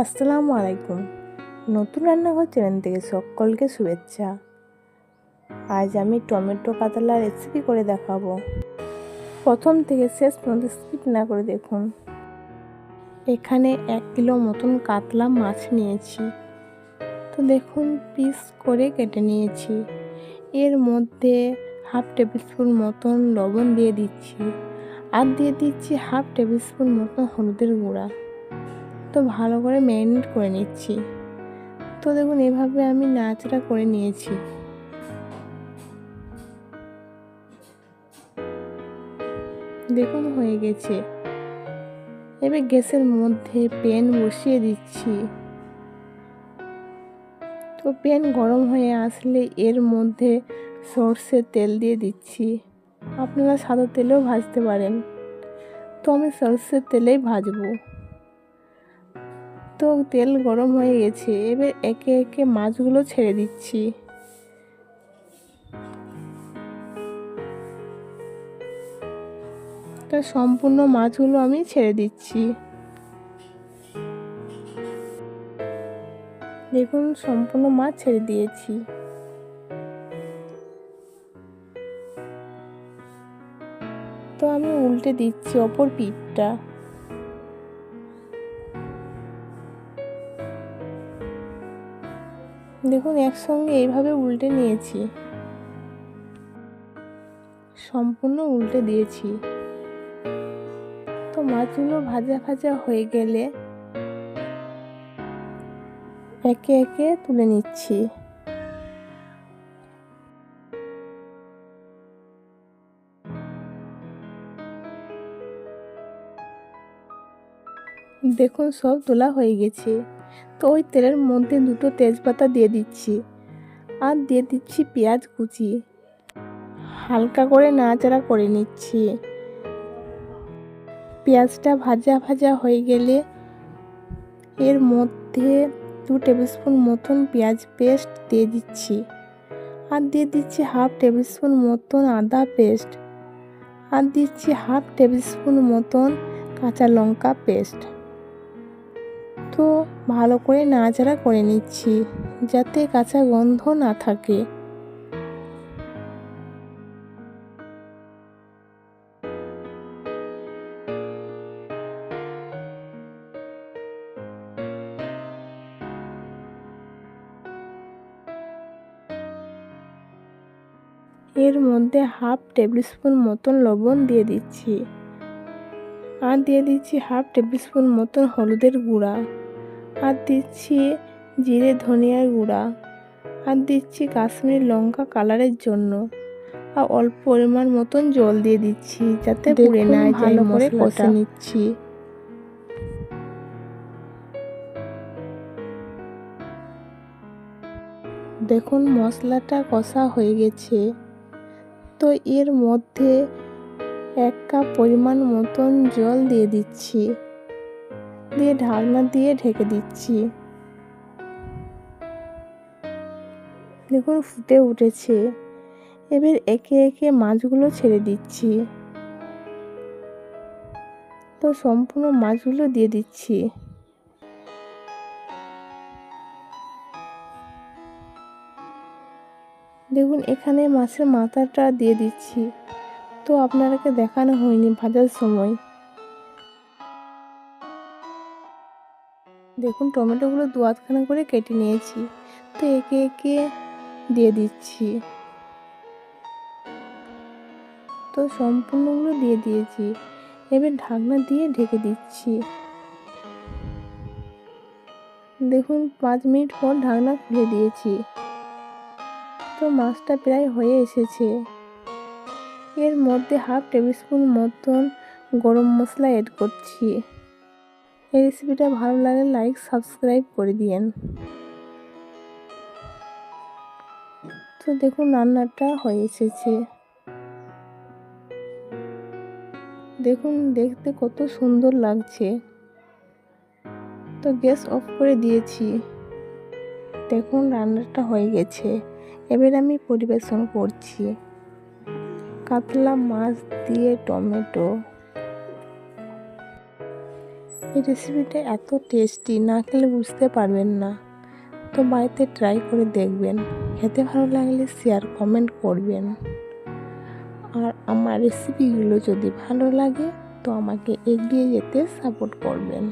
আসসালামু আলাইকুম। নতুন রান্নাঘর চ্যানেল থেকে সকলকে শুভেচ্ছা। আজ আমি টমেটো কাতলা রেসিপি করে দেখাবো। প্রথম থেকে শেষ পর্যন্ত স্কিপ না করে দেখুন। এখানে এক কিলো মতন কাতলা মাছ নিয়েছি। তো দেখুন পিস করে কেটে নিয়েছি। এর মধ্যে হাফ টেবিল স্পুন মতন লবণ দিয়ে দিচ্ছি। আর দিয়ে দিচ্ছি হাফ টেবিল স্পুন মতন হলুদের গুঁড়া। তো ভালো করে ম্যারিনেট করে নিচ্ছি। তো দেখুন, এভাবে আমি নাচড়া করে নিয়েছি। দেখুন, হয়ে গেছে। এবার গ্যাসের মধ্যে প্যান বসিয়ে দিচ্ছি। তো প্যান গরম হয়ে আসলে এর মধ্যে সর্ষের তেল দিয়ে দিচ্ছি। আপনারা সাদা তেলেও ভাজতে পারেন। তো আমি সর্ষের তেলেই ভাজবো। তো তেল গরম হয়ে গেছে, এবার একে একে মাছগুলো ছেড়ে দিচ্ছি। তো সম্পূর্ণ মাছগুলো আমি ছেড়ে দিচ্ছি। দেখুন, সম্পূর্ণ মাছ ছেড়ে দিয়েছি। তো আমি উল্টে দিচ্ছি অপর পিঠটা। দেখুন, একসঙ্গে এইভাবে উল্টে নিয়েছি। সম্পূর্ণ উল্টে দিয়েছি। তো মাছগুলো ভাজা ভাজা হয়ে গেলে একে একে তুলে নিচ্ছি। দেখুন, সব তোলা হয়ে গেছে। তো ওই তেলের মধ্যে দুটো তেজপাতা দিয়ে দিচ্ছি। আর দিয়ে দিচ্ছি পেঁয়াজ কুচি। হালকা করে নাড়াচাড়া করে নিচ্ছি। পেঁয়াজটা ভাজা ভাজা হয়ে গেলে এর মধ্যে দু টেবিলস্পুন মতন পেঁয়াজ পেস্ট দিয়ে দিচ্ছি। আর দিয়ে দিচ্ছি হাফ টেবিল স্পুন মতন আদা পেস্ট। আর দিচ্ছি হাফ টেবিলস্পুন মতন কাঁচা লঙ্কা পেস্ট। তো ভালো করে নাড়াচাড়া করে নিচ্ছি, যাতে কাঁচা গন্ধ না থাকে। এর মধ্যে হাফ টেবিল স্পুন মতন লবণ দিয়ে দিচ্ছি। আর দিয়ে দিচ্ছি হাফ টেবিল স্পুন মতন হলুদের গুঁড়া। আর দিচ্ছি জিরে ধনিয়ার গুঁড়া। আর দিচ্ছি কাশ্মীর লঙ্কা কালারের জন্য। আর অল্প পরিমাণ মতন জল দিয়ে দিচ্ছি যাতে পুড়ে না যায় করে কষে নিচ্ছি। দেখুন মশলাটা কষা হয়ে গেছে। তো এর মধ্যে এক কাপ পরিমাণ মতন জল দিয়ে দিচ্ছি। দিয়ে ঢাকনা দিয়ে ঢেকে দিচ্ছি। দেখুন ফুটে উঠেছে। এবার একে একে মাছগুলো ছেড়ে দিচ্ছি। তো সম্পূর্ণ মাছগুলো দিয়ে দিচ্ছি। দেখুন, এখানে মাছের মাথাটা দিয়ে দিচ্ছি। তো আপনারাকে দেখানো হয়নি ভাজার সময়। দেখুন, টমেটোগুলো দু আধখানা করে কেটে নিয়েছি। তো একে একে দিয়ে দিচ্ছি। তো সম্পূর্ণগুলো দিয়ে দিয়েছি। এবার ঢাকনা দিয়ে ঢেকে দিচ্ছি। দেখুন, পাঁচ মিনিট পর ঢাকনা খুলে দিয়েছি। তো মাছটা প্রায় হয়ে এসেছে। এর মধ্যে হাফ টেবিল স্পুন মতন গরম মশলা অ্যাড করছি। এই রেসিপিটা ভালো লাগলে লাইক সাবস্ক্রাইব করে দিয়েন। তো দেখুন রান্নাটা হয়ে এসেছে। দেখুন, দেখতে কত সুন্দর লাগছে। তো গ্যাস অফ করে দিয়েছি। দেখুন রান্নাটা হয়ে গেছে। এবার আমি পরিবেশন করছি। কাতলা মাছ দিয়ে টমেটো। এই রেসিপিটা এত টেস্টি না খেলে বুঝতে পারবেন না। তো বাড়িতে ট্রাই করে দেখবেন। খেতে ভালো লাগলে শেয়ার কমেন্ট করবেন। আর আমার রেসিপিগুলো যদি ভালো লাগে, তো আমাকে এগিয়ে যেতে সাপোর্ট করবেন।